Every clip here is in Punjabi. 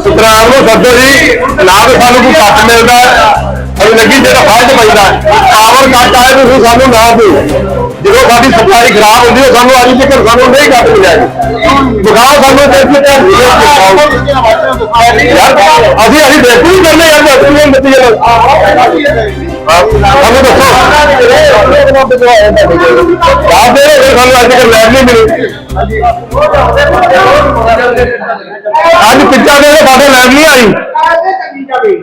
ਸਤਨਾਮ ਨੂੰ ਸੱਦੋ ਜੀ। ਨਾ ਤਾਂ ਸਾਨੂੰ ਕੋਈ ਕੱਟ ਮਿਲਦਾ। ਅਸੀਂ ਲੱਗੀ ਜਿਹੜਾ ਫਾਲਟ ਪੈਂਦਾ ਪਾਵਰ ਕੱਟ ਆਏ, ਤੁਸੀਂ ਸਾਨੂੰ ਨਾ ਦਿਓ। ਜਦੋਂ ਸਾਡੀ ਸਪਲਾਈ ਖਰਾਬ ਹੁੰਦੀ ਹੈ ਸਾਨੂੰ ਅੱਜ ਤੱਕ ਸਾਨੂੰ ਨਹੀਂ ਕੱਟ ਮਿਲਿਆ ਜੀ ਸਾਨੂੰ ਤੇ ਤੇ ਯਾਰ, ਅਸੀਂ ਅਸੀਂ ਦੇਖੋ ਹੀ ਕਰਨੇ ਯਾਰ ਦੱਸੋ ਨਹੀਂ ਦਿੱਤੀ ਜਨ ਸਾਨੂੰ ਦੱਸੋ। ਆਪ ਦੇ ਸਾਨੂੰ ਅੱਜ ਤੱਕ ਲੈਬ ਨਹੀਂ ਮਿਲੀ। ਅੱਜ ਪਿੱਛਾ ਦੇ ਸਾਡੇ ਲੈਬ ਨਹੀਂ ਆਈ। ਨਾਮ ਅਰੀ ਘਰੇ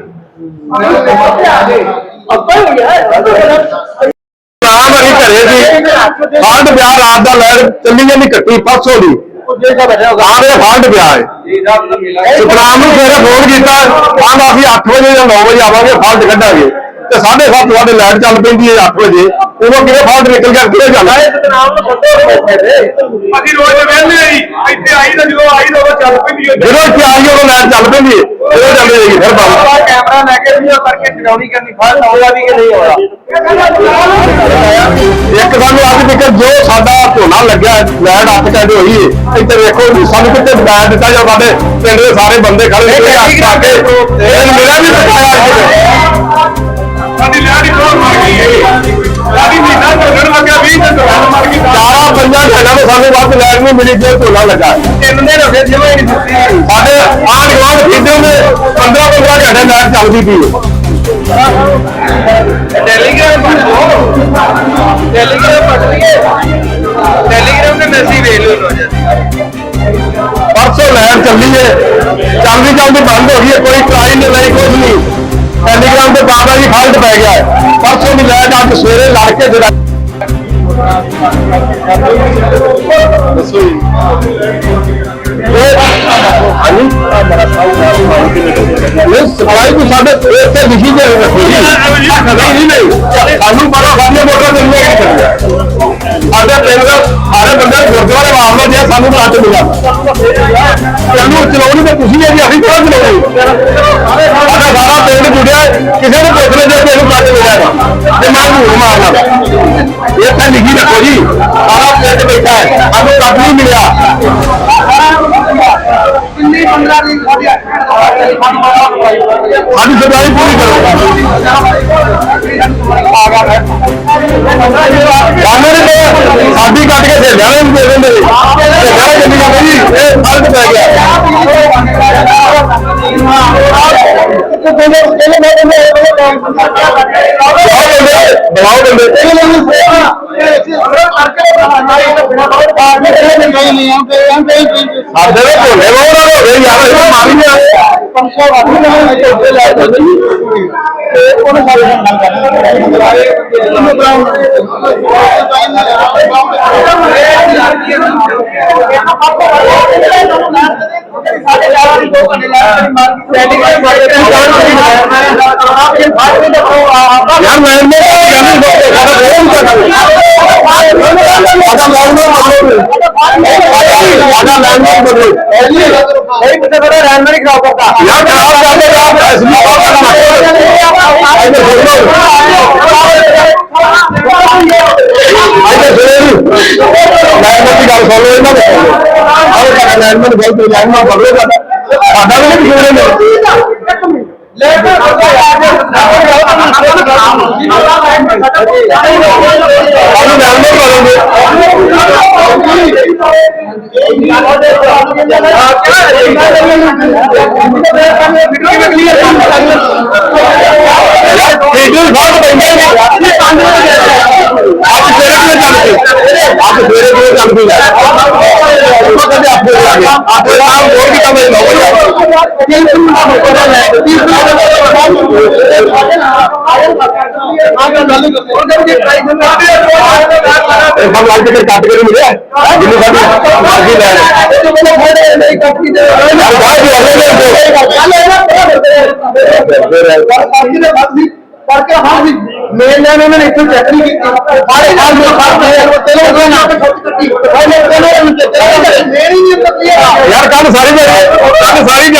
ਫਾਲਟ ਪਿਆ ਰਾਤ ਦਾ ਲੈਟ ਚੱਲੀ ਜਾਂਦੀ ਕੱਟੀ ਪਰਸੋਂ ਦੀ। ਆਰੇ ਫਾਲਟ ਪਿਆ ਹੈ ਸੁਪਰਾਮ ਨੂੰ ਸਵੇਰੇ ਫੋਨ ਕੀਤਾ ਆਂਦਾ ਅਸੀਂ 8 ਵਜੇ ਜਾਂ 9 ਵਜੇ ਆਵਾਂਗੇ ਫਾਲਟ ਕੱਢਾਂਗੇ। ਤੇ 7:30 ਸਾਡੇ ਲਾਈਟ ਚੱਲ ਪੈਂਦੀ ਹੈ 8 ਵਜੇ। ਉਦੋਂ ਕਿਵੇਂ ਫਾਲਟ ਨਿਕਲ ਗਿਆ ਕਿਵੇਂ ਜਾਣਾ ਅਸੀਂ ਰੋਜ਼ ਵੇਲੇ ਆਈ ਇੱਥੇ ਆਈ ਤਾਂ ਜਦੋਂ ਆਈ ਤਾਂ ਉਦੋਂ ਚੱਲ ਪੈਂਦੀ ਹੈ। ਜਦੋਂ ਇੱਥੇ ਆਈ ਉਦੋਂ ਲਾਈਟ ਚੱਲ ਪੈਂਦੀ ਹੈ। ਉਦੋਂ ਚੱਲ ਜਾਏਗੀ ਫਿਰ ਬੰਦ ਕੈਮਰਾ ਲੈ ਕੇ ਵੀ ਕਰਕੇ ਚੜਾਉਣੀ ਕਰਨੀ। ਫਾਲ ਹੋਇਆ ਵੀ ਕਿ ਨਹੀਂ ਹੋਇਆ ਇੱਕ ਸਾਨੂੰ ਅੱਜ ਤੱਕ ਜੋ ਸਾਡਾ ਝੋਨਾ ਲੱਗਿਆ ਲੈਂਡ ਅੱਤ ਕਹਿੰਦੇ ਹੋਈ ਹੈ। ਇੱਥੇ ਵੇਖੋ ਸਾਨੂੰ ਕਿਤੇ ਬੈਠ ਦਿੱਤਾ ਜਾਂ ਸਾਡੇ ਪਿੰਡ ਦੇ ਸਾਰੇ ਬੰਦੇ ਖੜੇ ਕੇ ਮਿਲੀ ਜੇ ਝੋਨਾ ਲੱਗਾ। ਤਿੰਨ ਦਿਨ ਹੋ ਗਏ ਜਿਵੇਂ ਨਹੀਂ ਦਿੱਤੀ ਸਾਡੇ ਆਣ ਗਵਾਂਢ ਖੇਡਾਂ ਦੇ 15 15 ਘੰਟੇ ਲੈਂਡ ਚੱਲਦੀ ਪਈ ਟੈਲੀਗ੍ਰਾਮ ਪੜ ਲਓ। ਟੈਲੀਗ੍ਰਾਮ ਪੜ ਲਈਏ। ਟੈਲੀਗ੍ਰਾਮ ਤੇ ਮੈਸੇਜ ਵੇਖ ਲਓ ਰੋਜ਼ ਪਰਸੋਂ ਲੈਣ ਚੱਲੀ ਏ ਚੱਲਦੀ ਚੱਲਦੀ ਬੰਦ ਹੋ ਗਈ ਏ ਕੋਈ ਟਰਾਈ ਨਹੀਂ ਲਈ ਕੁਝ ਨਹੀਂ। ਟੈਲੀਗ੍ਰਾਮ ਤੇ ਬਾਬਾ ਜੀ ਫਾਲਟ ਪੈ ਗਿਆ। ਪਰਸੋਂ ਦੀ ਲੈਟ ਅੱਜ ਸਵੇਰੇ ਲੜ ਕੇ ਜਿਹੜਾ ਦੱਸੋ ਜੀ ਹਾਂਜੀ ਸਪਲਾਈ ਕੋ ਸਾਡੇ ਇੱਥੇ ਲਿਖੀ ਦੇ ਰੱਖੋ ਜੀ ਨਹੀਂ ਨਹੀਂ ਸਾਨੂੰ ਬੜਾ ਸਾਡੇ ਮੋਟਰ ਦੇ ਨਹੀਂ ਕਰਿਆ ਸਾਡੇ ਪਿੰਡ ਦਾ ਸਾਰੇ ਬੰਦੇ ਗੁਰਦੁਆਰੇ ਵਾਰਨਾ ਜੇ ਸਾਨੂੰ ਤਾਂ ਹੱਥ ਮਿਲਿਆ ਸਾਨੂੰ ਚਲਾਉਣੀ ਤਾਂ ਤੁਸੀਂ ਹੈ ਜੀ ਅਸੀਂ ਕਿਹੜਾ ਚਲਾਉਣੀ ਸਾਡਾ ਸਾਰਾ ਪਿੰਡ ਜੁੜਿਆ ਕਿਸੇ ਨੂੰ ਪੁੱਛ ਲੈ ਜੇ ਇਹਨੂੰ ਕੱਟ ਮਿਲਿਆ ਤੇ ਮੈਂ ਝੂਠ ਮਾਰਨਾ। ਇਹ ਤਾਂ ਲਿਖੀ ਰੱਖੋ ਜੀ ਸਾਰਾ ਪਿੰਡ ਬੈਠਾ ਹੈ ਸਾਨੂੰ ਕੱਟ ਨਹੀਂ ਮਿਲਿਆ ਕਿੰਨੀ 15 ਦਿਨ ਸਾਡੀ ਸਾਡੀ ਸਪਲਾਈ ਪੂਰੀ ਕਰੋ ਸਾਨੂੰ ਨੇ ਸਾਡੀ ਕੱਟ ਕੇ ਸੇਲਿਆਂ ਨੂੰ ਦੇ ਦਿੰਦੇ ਨੇ ਸੇਲਿਆਂ ਜਿੰਨੀ ਜਾਂਦੇ ਜੀ ਇਹ ਫ਼ਰਕ ਪੈ ਗਿਆ ਬਣਾਓ ਦਿੰਦੇ ਸਾਡੇ ਦੇ ਭੋਲੇ ਬਹੁਤ ਹੋ ਗਏ ਯਾਰ ਇਹ ਮਾਰੀ ਆ ਯਾਰ ਮੈਂ ਨੇ ਜਾਨੀ ਬਹੁਤ ਸਾਡਾ ਬਹੁਤ ਕਰਨਾ ਸਾਡਾ ਲਾਉਣਾ ਮਤਲਬ ਸਾਡਾ ਲਾਉਣਾ ਮਤਲਬ ਨਹੀਂ ਪਤਾ ਬੜਾ ਰੈਨ ਖਰਾਬ ਕਰਦਾ ਯਾਰ ਖਰਾਬ ਕਰਦੇ ਆਪ ਐਸੀ ਬਾਤ ਇਹਨੇ ਆਈਏ ਸਵੇਰ ਗੱਲ ਸੁਣ ਇਹਨਾਂ ਦੇ ਆਹ ਸਾਡਾ ਗਲਤ ਲਾਈਨਮੈਨ ਪਕੜੋ ਸਾਡਾ ਸਾਡਾ ਵੀ ਨਹੀਂ ਕਿਉਂ ਨੇ ਆਪ ਸਵੇਰੇ ਕਿਉਂ ਚੱਲ ਪਏ ਆਪ ਸਵੇਰੇ ਕਿਉਂ ਚੱਲ ਪਏ ਉਹ ਕਹਿੰਦੇ ਆਪੇ ਆ ਗਿਆ ਆਪੇ ਆਪ ਹੋਰ ਵੀ ਕੰਮ ਨਹੀਂ ਇਹ ਸਭ ਲੱਗ ਕੇ ਕੱਟ ਕੇ ਮਿਲਿਆ ਜਿੰਨੀ ਸਾਡੀ ਮਰਜ਼ੀ ਲੈ ਲੈ ਯਾਰ ਬਾਹਰ ਵੀ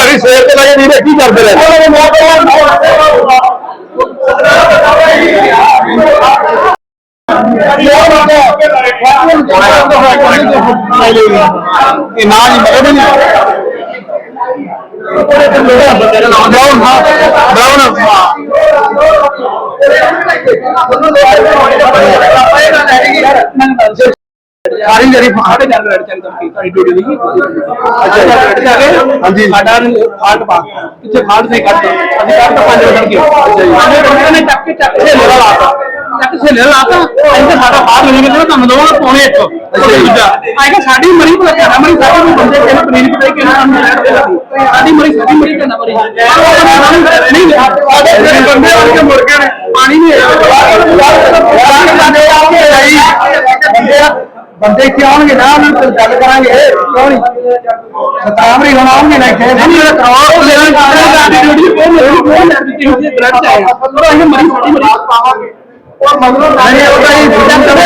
ਅਗਲੇ ਨੇ ਕਰਕੇ ਹਾਂ ਵੀ ਮੇਨ ਲੈਣ ਉਹਨਾਂ ਨੇ ਇੱਥੇ ਚੈੱਕ ਨਹੀਂ ਸਾਰੀ ਜਿਹੜੀ ਸਾਡੇ ਨਾਲ ਰੈਡ ਚੰਦਰ ਕੀ ਸਾਡੀ ਡਿਊਟੀ ਦੀ ਹਾਂਜੀ ਸਾਡਾ ਫਾਲਟ ਪਾ ਕਿੱਥੇ ਫਾਲਟ ਨਹੀਂ ਕੱਢ ਅਸੀਂ ਕੱਢ ਪੰਜ ਵਜੇ ਕੇ ਪੰਜ ਵਜੇ ਨੇ ਚੱਕ ਕੇ ਚੱਕ ਸੇ ਲੈ ਲਾਤਾ ਚੱਕ ਸੇ ਲੈ ਲਾਤਾ ਅਸੀਂ ਤਾਂ ਸਾਡਾ ਬਾਹਰ ਨਹੀਂ ਨਿਕਲਦਾ ਤੁਹਾਨੂੰ ਦੋਵਾਂ ਪੌਣੇ ਇੱਕ ਦੂਜਾ ਆਈ ਕਿ ਸਾਡੀ ਮਰੀ ਭਲਾ ਕਿਹੜਾ ਮਰੀ ਸਾਡੀ ਨੂੰ ਬੰਦੇ ਕਿਹਨੇ ਪਨੀਰ ਪਤਾ ਕਿ ਨਾਮ ਲੈਣ ਦੇ ਸਾਡੀ ਮਰੀ ਸਾਡੀ ਮਰੀ ਕਿਹਨਾਂ ਮਰੀ ਨਹੀਂ ਸਾਡੇ ਬੰਦੇ ਆ ਕੇ ਮੁੜ ਗਏ ਨੇ ਪਾਣੀ ਨਹੀਂ ਬੰਦੇ ਕੀ ਆਉਣਗੇ ਨਾ ਉਹਨਾਂ ਨਾਲ ਗੱਲ ਕਰਾਂਗੇ ਕਿਉਂ ਨਹੀਂ ਸਤਾਮਰੀ ਹੁਣ ਆਉਣਗੇ ਨਾ ਇੱਥੇ ਨਹੀਂ ਇਹ ਕਰਾਓ ਲੈਣ ਸਾਡੀ ਡਿਊਟੀ ਉਹ ਮੇਰੀ ਕੋਈ ਲੈ ਦਿੱਤੀ ਹੁੰਦੀ ਬਲੱਡ ਚ ਆਇਆ ਪਰ ਇਹ ਮਰੀ ਸਾਡੀ ਮਰੀ ਪਾਵਾਂਗੇ ਉਹ ਮਗਰੋਂ ਨਹੀਂ ਉਹ ਤਾਂ ਇਹ ਸਿਸਟਮ ਕਰੇ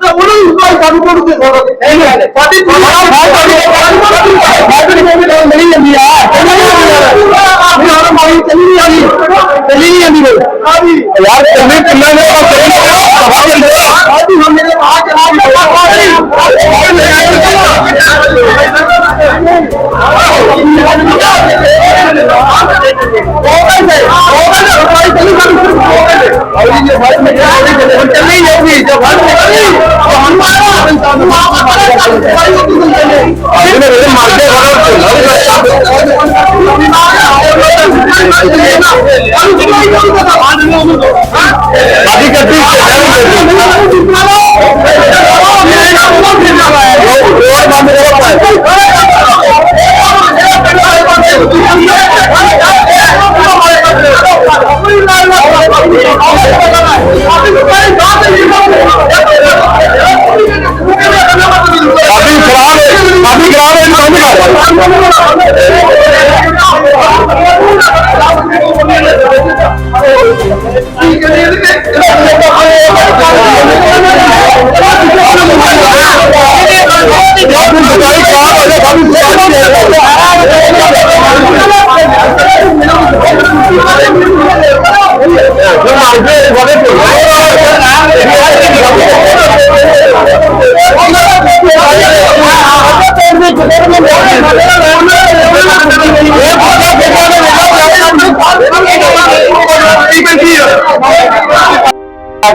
ਕੇ ਨਹੀਂ ਲੈ ਕੇ ਜਾਵੇ ਮਿਲੀ ਜਾਂਦੀ ਆ ਚੱਲੀ ਜਾਂਦੀ ਚੱਲੀ ਨਹੀਂ ਜਾਂਦੀ ਯਾਰ ਚੱਲੀ ਕਿੰਨਾ ਮਾਰਾ ਇਨਸਾਨ ਇਹਨੇ ਮੇਰੇ ਗੱਡੀ ਰੋਡ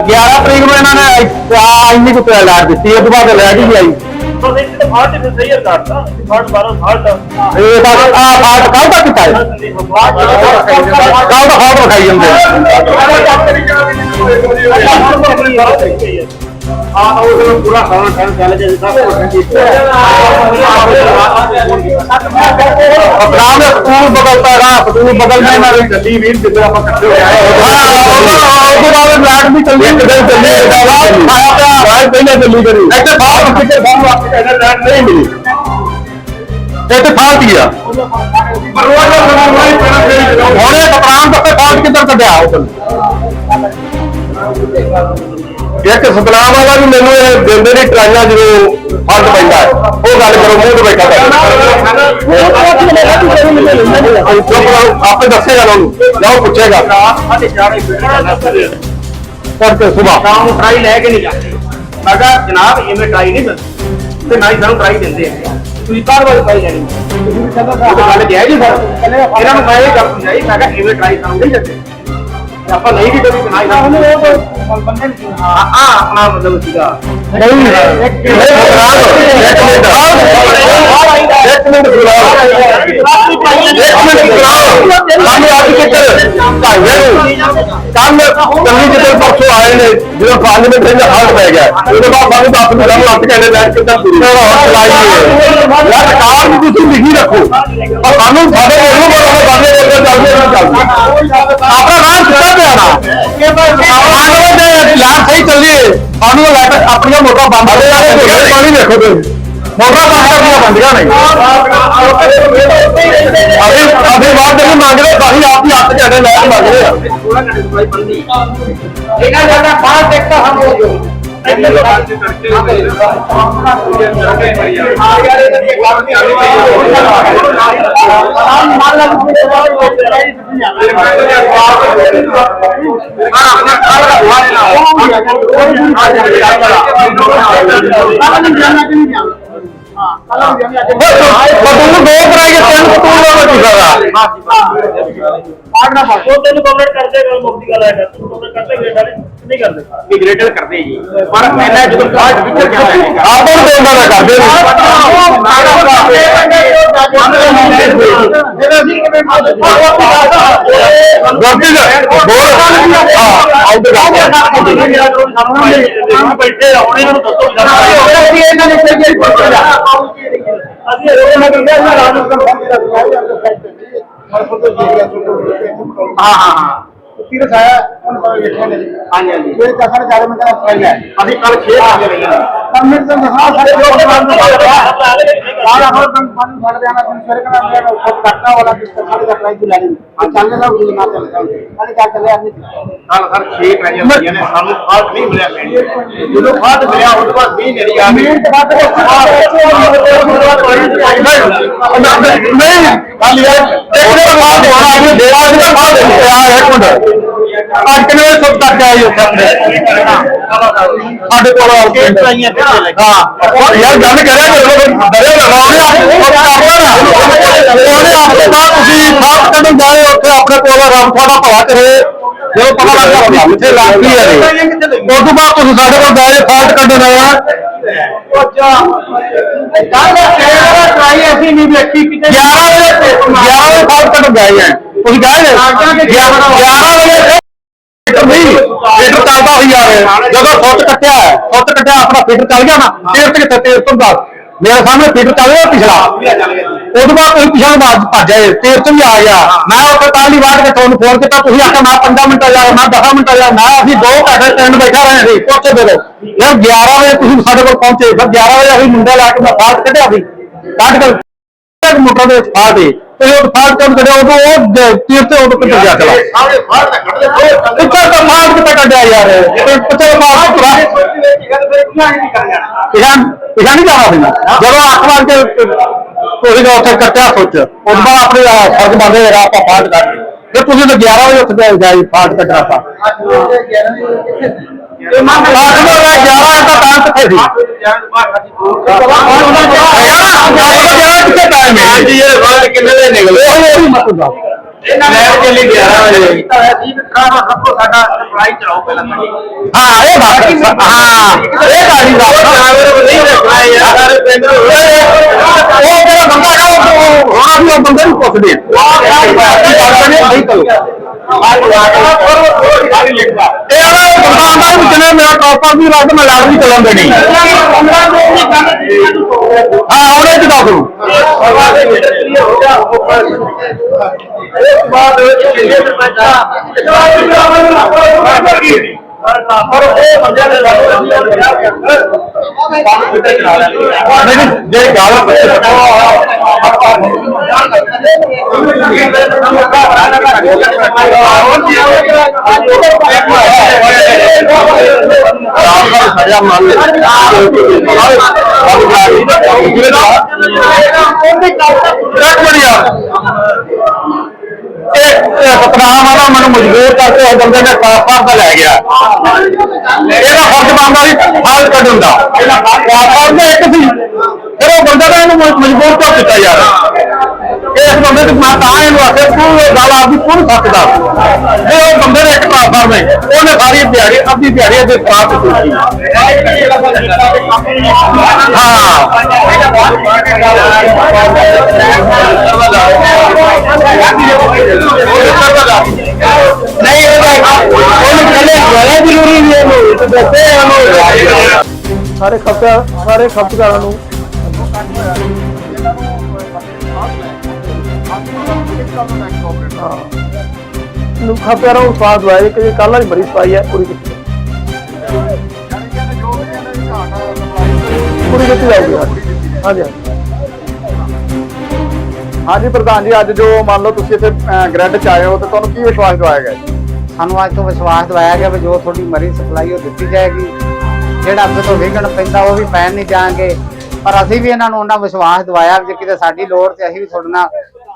ਗਿਆਰਾਂ ਤਰੀਕ ਨੂੰ ਇਹਨਾਂ ਨੇ ਆ ਇੰਨੀ ਕੁ ਲਾਟ ਦਿੱਤੀ ਉਸ ਤੋਂ ਬਾਅਦ ਲਾਟ ਹੀ ਨਹੀਂ ਆਈ ਇਹ ਤਾਂ ਆ ਫਾਟ ਕੱਲ ਦਾ ਕੀਤਾ ਹੈ। ਕੱਲ ਦਾ ਫਾਟ ਵਿਖਾਈ ਜਾਂਦੇ ਆ ਉਹ ਪੂਰਾ ਖਾਣਾ ਖਾਣ ਚੱਲ ਜੇ ਸਭ ਕੁਝ ਠੀਕ ਹੈ ਅਪਰਾਧ ਸਕੂਲ ਬਦਲਦਾ ਰਾ ਸਕੂਲ ਬਦਲਣਾ ਨਾ ਚੱਲੀ ਵੀਰ ਜਿੱਦ ਆਪਾਂ ਇਕੱਠੇ ਹੋਏ ਹਾਂ ਉਹ ਬਾਅਦ ਬਲਾਕ ਵੀ ਚੱਲੀ ਕਿਦਾਂ ਚੱਲੀ ਰਾਜ ਪਹਿਲਾਂ ਚੱਲੀ ਕਰੀ ਇੱਥੇ ਬਾਹਰ ਕਿਤੇ ਬਾਹਰ ਆਪਕੇ ਇਹਨਾਂ ਲੈਂਡ ਨਹੀਂ ਮਿਲੀ। ਇੱਥੇ ਫਾਟ ਗਿਆ ਪਰਵਾਹ ਨਾ ਕਰਨਾ ਨਹੀਂ ਪੈਣਾ ਫੇਰ ਹੁਣ ਇਹ ਕਪੜਾਂ ਦਾ ਫਾਟ ਕਿੱਧਰ ਕੱਢਿਆ ਉਹ ਇੱਕ ਸਤਨਾਮ ਵਾਲਾ ਵੀ ਮੈਨੂੰ ਇਹ ਦਿੰਦੇ ਨੇ ਟਰਾਈਆਂ ਜਦੋਂ ਫਲਟ ਪੈਂਦਾ ਹੈ। ਉਹ ਗੱਲ ਕਰੋ, ਮੂੰਹ ਤੇ ਬੈਠਾ ਕਰ। ਆਪੇ ਦੱਸੇਗਾ ਉਹਨੂੰ। ਜਾਓ ਪੁੱਛੇਗਾ। ਸਾਡੇ ਚਾਰੇ ਬੇਟੇ ਕਰਕੇ ਸੁਬਾ ਸ਼ਾਮ ਨੂੰ ਟਰਾਈ ਲੈ ਕੇ ਨਹੀਂ ਜਾਂਦੇ। ਮੈਂ ਕਿਹਾ, ਜਨਾਬ ਇਵੇਂ ਟਰਾਈ ਨਹੀਂ ਮਿਲਦੀ ਤੇ ਨਾ ਹੀ ਸਾਨੂੰ ਟਰਾਈ ਦਿੰਦੇ ਆ। ਤੁਸੀਂ ਕਾਰਵਾਈ ਪਾਈ ਜਾਣੀ ਉਹ ਤਾਂ ਗੱਲ ਜਾਇਜ਼ ਹੀ ਸਰ ਇਹਨਾਂ ਨੂੰ ਮੈਂ ਇਹ ਗੱਲ ਸਮਝਾਈ, ਮੈਂ ਕਿਹਾ ਇਵੇਂ ਟਰਾਈ ਸਾਨੂੰ ਨਹੀਂ ਦਿੰਦੇ ਤੇ ਆਪਾਂ ਨਹੀਂ ਵੀ ਕਦੀ ਬਣਾਈ ਨਾ ਬੰਦੇ ਹਾਂ ਆ ਆਪਣਾ ਮਤਲਬ ਸੀਗਾ ਨਹੀਂ ਇੱਕ ਮਿੰਟ ਇੱਕ ਮਿੰਟ ਸੁਣਾਓ ਇੱਕ ਮਿੰਟ ਸੁਣਾਓ ਸਾਨੂੰ ਅੱਜ ਕਿੱਧਰ ਭਾਈਆਂ ਨੂੰ ਕੱਲ ਕੰਨੀ ਜਿੱਦਣ ਪਰਸੋਂ ਆਏ ਨੇ ਜਦੋਂ 5 ਮਿੰਟ ਦਾ ਹਾਲ ਪੈ ਗਿਆ ਉਹਦੇ ਬਾਅਦ ਸਾਨੂੰ 10 ਮਿੰਟ ਨੂੰ ਲੱਤ ਕਹਿੰਦੇ ਲੈ ਕਿੱਦਾਂ ਪੂਰੀ ਚਲਾਈ ਹੈ ਯਾਰ ਕਾਰ ਨੂੰ ਤੁਸੀਂ ਲਿਖੀ ਰੱਖੋ ਪਰ ਸਾਨੂੰ ਸਾਡੇ ਕੋਲ ਨੂੰ ਬੜਾ ਬਾਦੇ ਵਰਗਾ ਪਾਣੀ ਲੈ ਆਪਣੀਆਂ ਮੋਟਰਾਂ ਬੰਦ ਕਰ ਯਾਰ ਪਾਣੀ ਦੇਖੋ ਤੇ ਮੋਟਰਾਂ ਬੰਦ ਕਰਨੀਆਂ ਬੰਦੀਆਂ ਨੇ ਅਸੀਂ ਅਸੀਂ ਬਾਅਦ ਨਹੀਂ ਮੰਗ ਰਹੇ ਅਸੀਂ ਆਪ ਹੀ ਹੱਥ ਝੜੇ ਲੈ ਕੇ ਮੰਗ ਰਹੇ ਆ ਇਹਨਾਂ ਦਾ ਬਾਹਰ ਦੇਖਤਾ ਹਮ ਹੋ ਜੋ मान 我已经了，他们讲了跟你讲了。ਬਤੂਲ ਦੋ ਕਰਾਈਏ ਤਿੰਨ ਬਤੂਲ ਦਾ ਕੀ ਫਾਇਦਾ ਉਹ ਤੈਨੂੰ ਕੰਪਲੀਟ ਕਰਦੇ ਗੱਲ ਮੁਕਤੀ ਗੱਲ ਹੈ ਤੂੰ ਕੰਪਲੀਟ ਕਰਦੇ ਗ੍ਰੇਡ ਵਾਲੇ ਨਹੀਂ ਕਰਦੇ ਮਿਗਰੇਟਰ ਕਰਦੇ ਜੀ ਪਰ ਮੈਨਾਂ ਜਦੋਂ ਬਾਅਦ ਵਿੱਚ ਕਿਹਾ ਹੈ ਆਪਾਂ ਨੂੰ ਦੋਨਾਂ ਦਾ ਕਰਦੇ ਗਲਤੀ ਦਾ ਬੋਲ ਹਾਂ ਆਉਂਦੇ ਬੈਠੇ ਆਉਣੇ ਇਹਨਾਂ ਨੂੰ ਦੱਸੋ ਇਹਨਾਂ ਨੇ ਫਿਰ ਜਿਹੜੀ ਪੁੱਛਿਆ ਅਸੀਂ ਰੋਣ ਨਾ ਕਰਦੇ ਅਸੀਂ ਰਾਤ ਹਾਂ ਹਾਂ ਹਾਂ। ਤੀਰ ਸਾਇਆ ਉਹਨਾਂ ਪਰ ਵੇਖਿਆ ਨਹੀਂ। ਹਾਂਜੀ ਹਾਂਜੀ। ਇਹ ਕਸਰ ਜਾਰੇ ਮੈਂ ਕਹਿੰਦਾ ਫਾਇਲ ਹੈ ਅਸੀਂ ਕੱਲ 6 ਵਜੇ ਰਹੀਆਂ ਕਮਿਟ ਤੋਂ ਦਸਾ ਸਾਰੇ ਲੋਕ ਬੰਦ ਹੋ। ਗਿਆ ਸਾਰਾ ਹੋਰ ਬੰਦ ਬੰਦ ਫੜ ਦੇਣਾ ਤੁਮ ਸਰ ਕਰਾ ਮੇਰਾ ਖੁਦ ਕੱਟਣਾ ਵਾਲਾ ਕਿਸ ਤਰ੍ਹਾਂ ਦਾ ਪ੍ਰਾਈਸ ਲੈ ਲਈ ਆ ਚੱਲਨੇ ਦਾ ਉਹ ਨਾ ਚੱਲ ਕਿਆ ਚੱਲੇ ਆਦਮੀ ਕੱਲ ਸਰ 6 ਵਜੇ ਹੋਈਆਂ ਨੇ ਸਾਨੂੰ ਫਾਲਟ ਨਹੀਂ ਮਿਲਿਆ ਪੈਂਦੀ ਜਦੋਂ ਫਾਲਟ ਮਿਲਿਆ ਉਸ ਤੋਂ ਬਾਅਦ 20 ਮੇਰੀ ਆ ਗਈ। ਮਿੰਟ ਬਾਅਦ ਨਹੀਂ ਖਾਲੀ ਯਾਰ ਇੱਕ ਦੇ ਬਾਅਦ ਹੋਣਾ ਹੈ ਦੇਵਾ ਦਾ ਬਾਅਦ ਇੱਕ ਮਿੰਟ। ਅੱਜ ਕਿੰਨੇ ਵਜੇ ਸੁੱਤ ਤੱਕ ਆਈ ਉੱਥੇ ਆਪਣੇ ਸਾਡੇ ਕੋਲ ਆ ਕੇ ਹਾਂ ਯਾਰ ਗੱਲ ਕਰਿਆ ਕਰੋ ਡਰੇ ਲਗਾਉਣੇ ਉਹਨੇ ਆਪਣੇ ਬਾਅਦ ਤੁਸੀਂ ਸਾਫ਼ ਕੱਢਣ ਜਾਏ ਉੱਥੇ ਆਪਣੇ ਕੋਲ ਰੱਬ ਤੁਹਾਡਾ ਭਲਾ ਕਰੇ ਜਦੋਂ ਪਤਾ ਲੱਗਾ ਉੱਥੇ ਲੱਗ ਗਈ ਹੈ ਉਸ ਤੋਂ ਬਾਅਦ ਤੁਸੀਂ ਸਾਡੇ ਕੋਲ ਗਏ ਫਾਲਟ ਕੱਢਣ ਆਏ ਆ ਟਰਾਈ ਅਸੀਂ ਨਹੀਂ ਵੇਖੀ ਕਿਤੇ 11 ਵਜੇ 11 ਤੁਸੀਂ ਗਏ ਨੇ 11 ਵਜੇ ਨਹੀਂ ਫੀਟਰ ਚੱਲਦਾ ਹੋਈ ਆ ਰਿਹਾ ਜਦੋਂ ਫੁੱਟ ਕੱਟਿਆ ਹੈ, ਫੁੱਟ ਕੱਟਿਆ ਆਪਣਾ ਫੀਟਰ ਚੱਲ ਗਿਆ ਨਾ ਤੇਰ ਤੇ ਕਿੱਥੇ ਤੇਰ ਤੋਂ ਦੱਸ ਮੇਰੇ ਸਾਹਮਣੇ ਫੀਟਰ ਚੱਲ ਰਿਹਾ ਪਿਛਲਾ। ਉਦੋਂ ਬਾਅਦ ਤੁਸੀਂ ਪਿਛਲਾ ਬਾਅਦ ਭੱਜ ਆਏ ਤੇਰ ਤੋਂ ਵੀ ਆ ਗਿਆ। ਮੈਂ ਉੱਥੇ ਕਾਲੀ ਬਾੜ ਕੇ ਤੁਹਾਨੂੰ ਫੋਨ ਕੀਤਾ ਤੁਸੀਂ ਆਖਿਆ ਮੈਂ 5 ਮਿੰਟ ਜਾ ਮੈਂ 10 ਮਿੰਟ ਜਾ ਮੈਂ ਅਸੀਂ 2 ਘੰਟੇ ਸਟੈਂਡ ਬੈਠਾ ਰਹੇ ਸੀ ਪਹੁੰਚੇ ਦੇ ਫਿਰ 11 ਵਜੇ ਤੁਸੀਂ ਸਾਡੇ ਕੋਲ ਪਹੁੰਚੇ ਫਿਰ 11 ਵਜੇ ਅਸੀਂ ਮੁੰਡੇ ਲਾ ਕੇ ਮੈਂ ਫਾਲਟ ਕੱਢਿਆ ਸੀ। ਕੱਢ ਕੇ ਮੋਟਰ ਦੇ ਵਿੱਚ ਫਾ ਦੇ। ਤੇ ਉਹ ਫਾਲਟ ਕੱਢ ਕੱਢਿਆ ਉਦੋਂ ਉਹ ਤੀਰ ਤੇ ਉਦੋਂ ਕਿੱਥੇ ਗਿਆ ਚਲਾ ਸਾਰੇ ਫਾਲਟ ਕੱਢਦੇ ਦੋ ਇੱਥੇ ਤਾਂ ਫਾਲਟ ਕਿੱਥੇ ਕੱਢਿਆ ਯਾਰ ਤੇ ਪਿੱਛੇ ਫਾਲਟ ਪੂਰਾ ਪਿਛਾਂ ਪਿਛਾਂ ਨਹੀਂ ਜਾਣਾ ਸੀ ਜਦੋਂ 8 ਵਜੇ ਤੁਸੀਂ ਤਾਂ ਉੱਥੇ ਕੱਟਿਆ ਸੋਚ, ਉਸ ਬਾਅਦ ਆਪਣੇ ਫ਼ਰਕ ਬੰਦੇ ਰਾਹ ਆਪਾਂ ਫਾਲਟ ਕੱਢ। ਫਿਰ ਤੁਸੀਂ ਤਾਂ 11 ਵਜੇ ਉੱਥੇ ਗਏ ਜਾਈ ਫਾਲਟ ਕੱਢਣਾ ਤਾਂ। ਇਹ ਮੈਂ 8 ਵਜੇ 11 ਵਜੇ ਤਾਂ ਟਾਈਮ ਕਿੱਥੇ ਸੀ ਯਾਰ ਕਿੱਥੇ ਟਾਈਮ ਹੈ ਜੀ ਇਹ ਫਾਲਟ ਕਿੰਨੇ ਦੇ ਨਿਕਲੇ ਉਹ ਹੀ ਮਤਲਬ ਇਹਨਾਂ ਲੈ ਚੱਲੀ 11 ਵਜੇ। ਕੀਤਾ ਹੋਇਆ ਸੀ ਵੀ ਖਾਣਾ ਸਭ ਤੋਂ ਸਾਡਾ ਸਪਲਾਈ ਚਲਾਓ ਪਹਿਲਾਂ ਤਾਂ ਹਾਂ ਇਹ ਬਾਤ ਹਾਂ ਇਹ ਗਾੜੀ ਦਾ ਡਰਾਈਵਰ ਨਹੀਂ ਰੱਖਣਾ ਯਾਰ ਸਾਰੇ ਪਿੰਡ ਉਹ ਜਿਹੜਾ ਬੰਦਾ ਹੈ ਉਹ ਹਾਂ ਵੀ ਉਹ ਬੰਦੇ ਨੂੰ ਪੁੱਛਦੇ ਆ ਬਾਤ ਨੇ ਸਹੀ ਕਰੋ ਇਹ ਯਾਰ ਉਹ ਬੰਦਾ ਆਂਦਾ ਵੀ ਕਿਨੇ ਮੇਰਾ ਟੌਪਰ ਵੀ ਰੱਖ ਮੈਂ ਲਾਗ ਵੀ ਚੱਲਣ ਦੇਣੀ। ਹਾਂ ਉਹਨੇ ਚ ਦੱਸ ਦੂੰ। ਪਰ ਉਹ ਬੰਦਿਆਂ ਨੇ ਨਹੀਂ ਜੇ ਗੱਲ ਸਜ਼ਾ ਮੰਨ ਲੈ ਇੱਕ ਮਿੰਟ ਯਾਰ ਇਹ ਇਹ ਸਤਨਾਮ ਵਾਲਾ ਮੈਨੂੰ ਮਜਬੂਰ ਕਰਕੇ ਉਹ ਬੰਦੇ ਨੇ ਕਾਫਰ ਦਾ ਲੈ ਗਿਆ। ਇਹਦਾ ਫਰਜ਼ ਬਣਦਾ ਵੀ ਹਾਲ ਕੱਢਣ ਦਾ। ਕਾਫਰ ਨੇ ਇੱਕ ਸੀ, ਫਿਰ ਉਹ ਬੰਦਾ ਨੇ ਇਹਨੂੰ ਮਜ- ਮਜਬੂਰ ਕਿਉਂ ਕੀਤਾ ਯਾਰ। ਇਸ ਬੰਦੇ ਦੀ ਮੈਂ ਤਾਂ ਇਹਨੂੰ ਆਖਿਆ, ਤੂੰ ਇਹ ਗੱਲ ਆਪਦੀ ਪੂਰੀ ਸੱਚ ਜੇ ਉਹ ਬੰਦੇ ਨੇ ਇੱਕ ਟ੍ਰਾਂਸਫਾਰਮ ਹੈ ਉਹਨੇ ਸਾਰੀ ਦਿਹਾੜੀ, ਅੱਧੀ ਦਿਹਾੜੀ ਦੇ ਖਰਾਬ ਕੀਤੀ ਨਹੀਂ ਉਹਨੂੰ ਪਹਿਲੇ ਗਾਇਆ ਜ਼ਰੂਰੀ ਨਹੀਂ ਸਾਰੇ ਖਪਤਕਾਰ ਸਾਰੇ ਖਪਤਕਾਰਾਂ ਨੂੰ। ਨੂੰ ਖਪਤਕਾਰਾਂ ਨੂੰ ਸਵਾਦ ਕਿ ਕੱਲ ਵਾਲੀ ਬੜੀ ਸਫ਼ਾਈ ਹੈ, ਪੂਰੀ ਕੀਤੀ ਪੂਰੀ ਕੀਤੀ ਜਾਊਗੀ, ਹਾਂਜੀ। ਹਾਂਜੀ ਪ੍ਰਧਾਨ ਜੀ, ਅੱਜ ਜੋ ਮੰਨ ਲਓ ਤੁਸੀਂ ਇੱਥੇ ਗ੍ਰੈਡ ਚ ਆਏ ਹੋ, ਤੇ ਤੁਹਾਨੂੰ ਕੀ ਵਿਸ਼ਵਾਸ ਦਵਾਇਆ ਗਿਆ ਸਾਨੂੰ ਅੱਜ ਤੋਂ ਵਿਸ਼ਵਾਸ ਦਵਾਇਆ ਗਿਆ ਵੀ ਜੋ ਤੁਹਾਡੀ ਮਰੀ ਸਪਲਾਈ ਉਹ ਦਿੱਤੀ ਜਾਏਗੀ। ਜਿਹੜਾ ਅੱਗੇ ਤੋਂ ਵਿਗਣ ਪੈਂਦਾ, ਉਹ ਵੀ ਪੈਣ ਨਹੀਂ ਜਾਣਗੇ। ਪਰ ਅਸੀਂ ਵੀ ਇਹਨਾਂ ਨੂੰ ਉਹਨਾਂ ਵਿਸ਼ਵਾਸ ਦਵਾਇਆ ਜੇ ਕਿਤੇ ਸਾਡੀ ਲੋੜ ਤੇ ਅਸੀਂ ਵੀ ਤੁਹਾਡੇ ਨਾਲ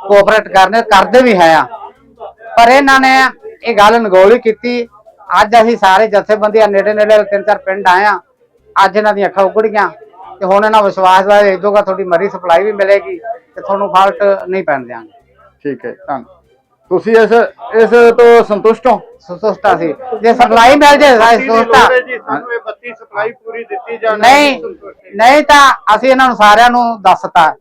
ਕੋਆਪਰੇਟ ਕਰਨੇ ਕਰਦੇ ਵੀ ਹੈ ਆ। ਪਰ ਇਹਨਾਂ ਨੇ ਇਹ ਗੱਲ ਨਗੋਲੀ ਕੀਤੀ। ਅੱਜ ਅਸੀਂ ਸਾਰੇ ਜਥੇਬੰਦੀਆਂ ਨੇੜੇ ਨੇੜੇ ਤਿੰਨ ਚਾਰ ਪਿੰਡ ਆਏ ਆ। ਅੱਜ ਇਹਨਾਂ ਦੀਆਂ ਅੱਖਾਂ ਉਗੜੀਆਂ ਤੇ ਹੁਣ ਇਹਨਾਂ ਵਿਸ਼ਵਾਸ ਦਿਵਾਇਆ ਜੋਗਾ ਤੁਹਾਡੀ ਮਰੀ ਸਪਲਾਈ ਵੀ ਮਿਲੇਗੀ ਤੇ ਤੁਹਾਨੂੰ ਫਾਲਟ ਨਹੀਂ ਪੈਣ ਦਿਆਂਗੇ। ਠੀਕ ਹੈ ਧੰਨ। ਤੁਸੀਂ ਇਸ ਇਸ ਤੋਂ ਸੰਤੁਸ਼ਟ ਹੋ? ਸੰਤੁਸ਼ਟਾ ਸੀ ਜੇ ਸਪਲਾਈ ਮਿਲ ਜਾਏ ਤਾਂ ਸੰਤੁਸ਼ਟਾ ਸਾਨੂੰ ਇਹ ਬੱਤੀ ਸਪਲਾਈ ਪੂਰੀ ਦਿੱਤੀ ਜਾਣੀ ਨਹੀਂ ਨਹੀਂ ਤਾਂ ਅਸੀਂ ਇਹਨਾਂ ਨੂੰ ਸਾਰਿਆਂ ਨੂੰ ਦੱਸਤਾ।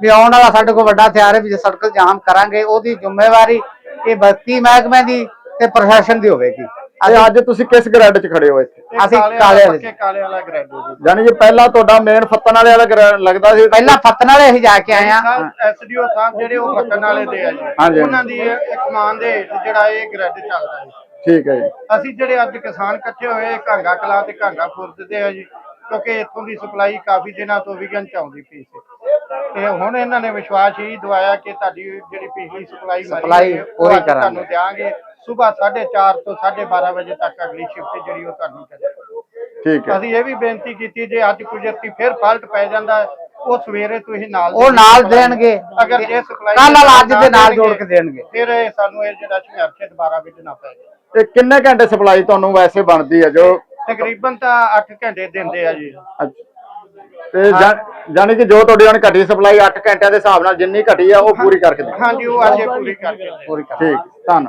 ਵੀ ਆਉਣ ਵਾਲਾ ਸਾਡੇ ਕੋਲ ਵੱਡਾ ਹਥਿਆਰ ਹੈ ਵੀ ਜੇ ਸੜਕ ਜਾਮ ਕਰਾਂਗੇ ਉਹਦੀ ਜ਼ਿੰਮੇਵਾਰੀ ਇਹ ਬੱਤੀ ਮਹਿਕਮੇ ਦੀ ਤੇ ਪ੍ਰਸ਼ਾਸਨ ਦੀ ਹੋਵੇਗੀ। ਤੇ ਅੱਜ ਤੁਸੀਂ ਕਿਸ ਗ੍ਰੈਡ 'ਚ ਖੜੇ ਹੋ ਇੱਥੇ? ਅਸੀਂ ਕਾਲੇ ਵਾਲੇ ਕਾਲੇ ਵਾਲਾ ਗ੍ਰੈਡੋ ਜੀ। ਯਾਨੀ ਕਿ ਪਹਿਲਾਂ ਤੁਹਾਡਾ ਮੇਨ ਫੱਤਨ ਵਾਲੇ ਵਾਲਾ ਗ੍ਰੈਡ ਲੱਗਦਾ ਸੀ। ਪਹਿਲਾਂ ਫਤਨ ਵਾਲੇ ਅਸੀਂ ਜਾ ਕੇ ਆਏ ਆ ਐਸਡੀਓ ਸਾਹਿਬ ਜਿਹੜੇ ਉਹ ਫੱਟਣ ਵਾਲੇ ਦੇ ਆ ਜੀ। ਉਹਨਾਂ ਦੀ ਇੱਕ ਮਾਨ ਦੇ ਹੇਠ ਜਿਹੜਾ ਇਹ ਗ੍ਰੈਡ ਚੱਲਦਾ ਹੈ ਠੀਕ ਹੈ ਜੀ। ਅਸੀਂ ਜਿਹੜੇ ਅੱਜ ਕਿਸਾਨ ਇਕੱਠੇ ਹੋਏ ਕਾਂਗਾ ਕਲਾਂ ਤੇ ਕਾਂਗਾ ਖੁਰਦ ਦੇ ਆ ਜੀ ਕਿਉਂਕਿ ਇੱਥੋਂ ਦੀ ਸਪਲਾਈ ਕਾਫੀ ਦਿਨਾਂ ਤੋਂ ਵਿਗਨ ਚ ਆਉਂਦੀ ਪਈ ਸੀ। ਤੇ ਹੁਣ ਇਹਨਾਂ ਨੇ ਵਿਸ਼ਵਾਸ ਹੀ ਦਵਾਇਆ ਕਿ ਤੁਹਾਡੀ ਜਿਹੜੀ ਪਿਛਲੀ ਸਪਲਾਈ ਉਹ ਪੂਰੀ ਕਰਾਂਗੇ। ਤੁਹਾਨੂੰ ਦਿਆਂਗੇ। ਸਵੇਰ 4:30 ਤੋਂ 12:30 ਵਜੇ ਤੱਕ ਅਗਲੀ ਸ਼ਿਫਟ ਜਿਹੜੀ ਉਹ ਤੁਹਾਨੂੰ ਚੱਲੇਗੀ ਠੀਕ ਹੈ। ਅਸੀਂ ਇਹ ਵੀ ਬੇਨਤੀ ਕੀਤੀ ਜੇ ਅੱਜ ਕੁਦਰਤੀ ਫਿਰ ਫਾਲਟ ਪੈ ਜਾਂਦਾ ਉਹ ਸਵੇਰੇ ਤੁਸੀਂ ਨਾਲ ਉਹ ਨਾਲ ਦੇਣਗੇ। ਅਗਰ ਜੇ ਸਪਲਾਈ ਕੱਲ ਵਾਲਾ ਅੱਜ ਦੇ ਨਾਲ ਜੋੜ ਕੇ ਦੇਣਗੇ ਫਿਰ ਇਹ ਸਾਨੂੰ ਇਹ ਜਿਹੜਾ ਸੰਘਰਸ਼ ਦੁਬਾਰਾ ਵਿੱਢਣਾ ਪਏਗਾ ਤੇ ਕਿੰਨੇ ਘੰਟੇ ਸਪਲਾਈ ਤੁਹਾਨੂੰ ਵੈਸੇ ਬਣਦੀ ਹੈ ਜੋ ਤਕਰੀਬਨ ਤਾਂ 8 ਘੰਟੇ ਦਿੰਦੇ ਆ ਜੀ। ਅੱਛਾ। ਤੇ ਜਾ- ਯਾਨੀ ਕਿ ਜੋ ਤੁਹਾਡੀ ਹੁਣ ਘਟੀ ਸਪਲਾਈ 8 ਘੰਟਿਆਂ ਦੇ ਹਿਸਾਬ ਨਾਲ ਜਿੰਨੀ ਘਟੀ ਆ ਉਹ ਪੂਰੀ ਕਰਕੇ ਦੇ ਹਾਂਜੀ ਉਹ ਅੱਜ ਇਹ ਪੂਰੀ ਕਰਕੇ ਪੂਰੀ ਕਰ ਠੀਕ ਧੰਨ